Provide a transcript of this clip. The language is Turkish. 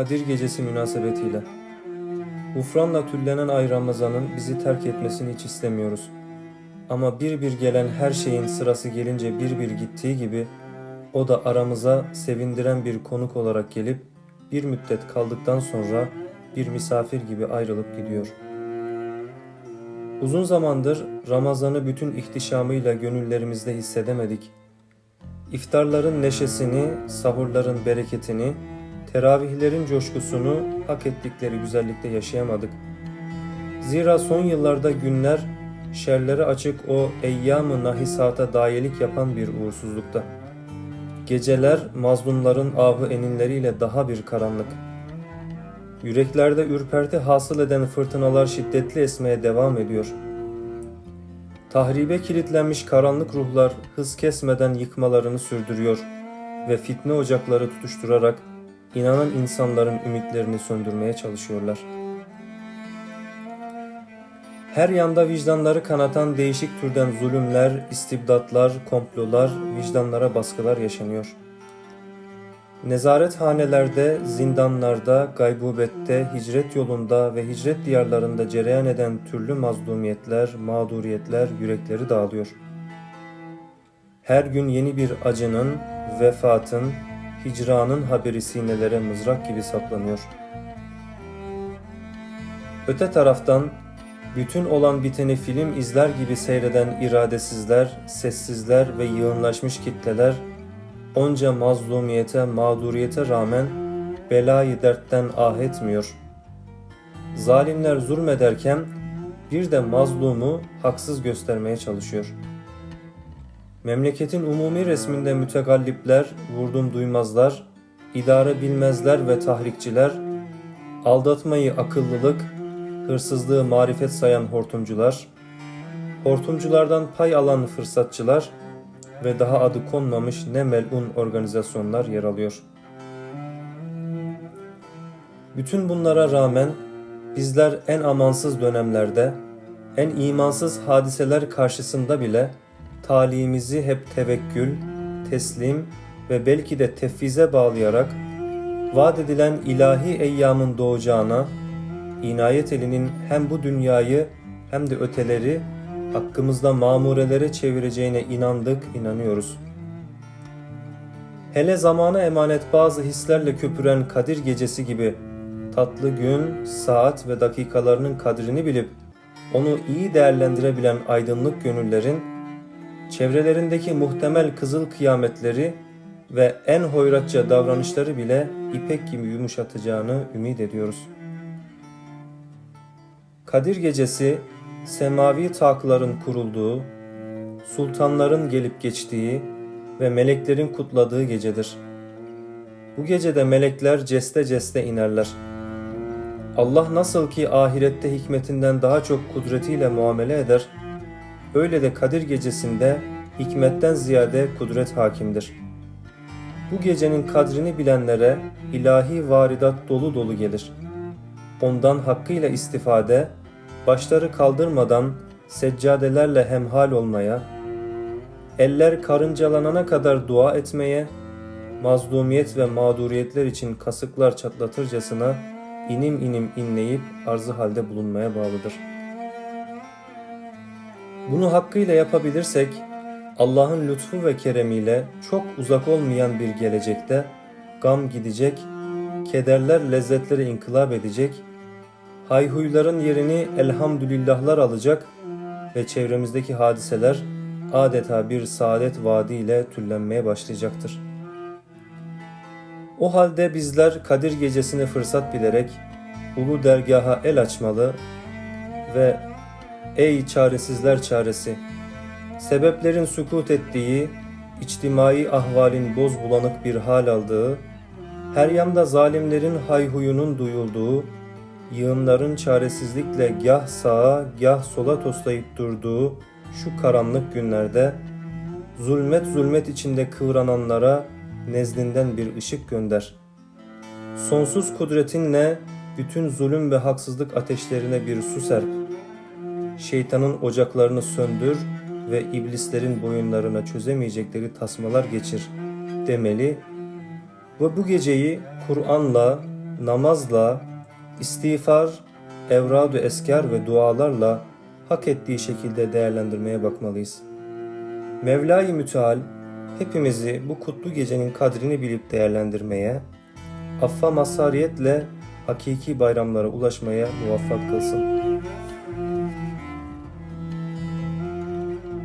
Kadir Gecesi münasebetiyle. Gufranla tüllenen ay Ramazan'ın bizi terk etmesini hiç istemiyoruz. Ama bir bir gelen her şeyin sırası gelince bir bir gittiği gibi o da aramıza sevindiren bir konuk olarak gelip bir müddet kaldıktan sonra bir misafir gibi ayrılıp gidiyor. Uzun zamandır Ramazan'ı bütün ihtişamıyla gönüllerimizde hissedemedik. İftarların neşesini, sahurların bereketini, teravihlerin coşkusunu hak ettikleri güzellikte yaşayamadık. Zira son yıllarda günler şerlere açık o eyyam-ı nahisata dayelik yapan bir uğursuzlukta. Geceler mazlumların ahı eninleriyle daha bir karanlık. Yüreklerde ürperti hasıl eden fırtınalar şiddetli esmeye devam ediyor. Tahribe kilitlenmiş karanlık ruhlar hız kesmeden yıkmalarını sürdürüyor ve fitne ocakları tutuşturarak inanan insanların ümitlerini söndürmeye çalışıyorlar. Her yanda vicdanları kanatan değişik türden zulümler, istibdatlar, komplolar, vicdanlara baskılar yaşanıyor. Nezarethanelerde, zindanlarda, gaybubette, hicret yolunda ve hicret diyarlarında cereyan eden türlü mazlumiyetler, mağduriyetler yürekleri dağılıyor. Her gün yeni bir acının, vefatın, hicranın haberi sinelere mızrak gibi saplanıyor. Öte taraftan bütün olan biteni film izler gibi seyreden iradesizler, sessizler ve yığınlaşmış kitleler onca mazlumiyete, mağduriyete rağmen belayı dertten ah etmiyor. Zalimler zulmederken bir de mazlumu haksız göstermeye çalışıyor. Memleketin umumi resminde mütegallipler, vurdum duymazlar, idare bilmezler ve tahrikçiler, aldatmayı akıllılık, hırsızlığı marifet sayan hortumcular, hortumculardan pay alan fırsatçılar ve daha adı konmamış ne melun organizasyonlar yer alıyor. Bütün bunlara rağmen bizler en amansız dönemlerde, en imansız hadiseler karşısında bile talihimizi hep tevekkül, teslim ve belki de tefvize bağlayarak vaat edilen ilahi eyyamın doğacağına, inayet elinin hem bu dünyayı hem de öteleri hakkımızda mamurelere çevireceğine inandık, inanıyoruz. Hele zamana emanet bazı hislerle köpüren Kadir gecesi gibi tatlı gün, saat ve dakikalarının kadrini bilip onu iyi değerlendirebilen aydınlık gönüllerin çevrelerindeki muhtemel kızıl kıyametleri ve en hoyratça davranışları bile ipek gibi yumuşatacağını ümit ediyoruz. Kadir gecesi semavi takların kurulduğu, sultanların gelip geçtiği ve meleklerin kutladığı gecedir. Bu gecede melekler ceste ceste inerler. Allah nasıl ki ahirette hikmetinden daha çok kudretiyle muamele eder, öyle de Kadir gecesinde hikmetten ziyade kudret hakimdir. Bu gecenin kadrini bilenlere ilahi varidat dolu dolu gelir. Ondan hakkıyla istifade, başları kaldırmadan seccadelerle hemhal olmaya, eller karıncalanana kadar dua etmeye, mazlumiyet ve mağduriyetler için kasıklar çatlatırcasına inim inim inleyip arzı halde bulunmaya bağlıdır. Bunu hakkıyla yapabilirsek, Allah'ın lütfu ve keremiyle çok uzak olmayan bir gelecekte gam gidecek, kederler lezzetlere inkılap edecek, hayhuyların yerini elhamdülillahlar alacak ve çevremizdeki hadiseler adeta bir saadet vaadiyle tüllenmeye başlayacaktır. O halde bizler Kadir gecesini fırsat bilerek ulu dergaha el açmalı ve ey çaresizler çaresi sebeplerin sükut ettiği, içtimai ahvalin boz bulanık bir hal aldığı, her yanda zalimlerin hayhuyunun duyulduğu, yığınların çaresizlikle gah sağa gah sola toslayıp durduğu şu karanlık günlerde zulmet zulmet içinde kıvrananlara nezdinden bir ışık gönder. Sonsuz kudretinle bütün zulüm ve haksızlık ateşlerine bir su serp. Şeytanın ocaklarını söndür ve iblislerin boyunlarına çözemeyecekleri tasmalar geçir demeli ve bu geceyi Kur'an'la, namazla, istiğfar, evradu esker ve dualarla hak ettiği şekilde değerlendirmeye bakmalıyız. Mevla-i Müteal hepimizi bu kutlu gecenin kadrini bilip değerlendirmeye, affa mazhariyetle hakiki bayramlara ulaşmaya muvaffak kılsın.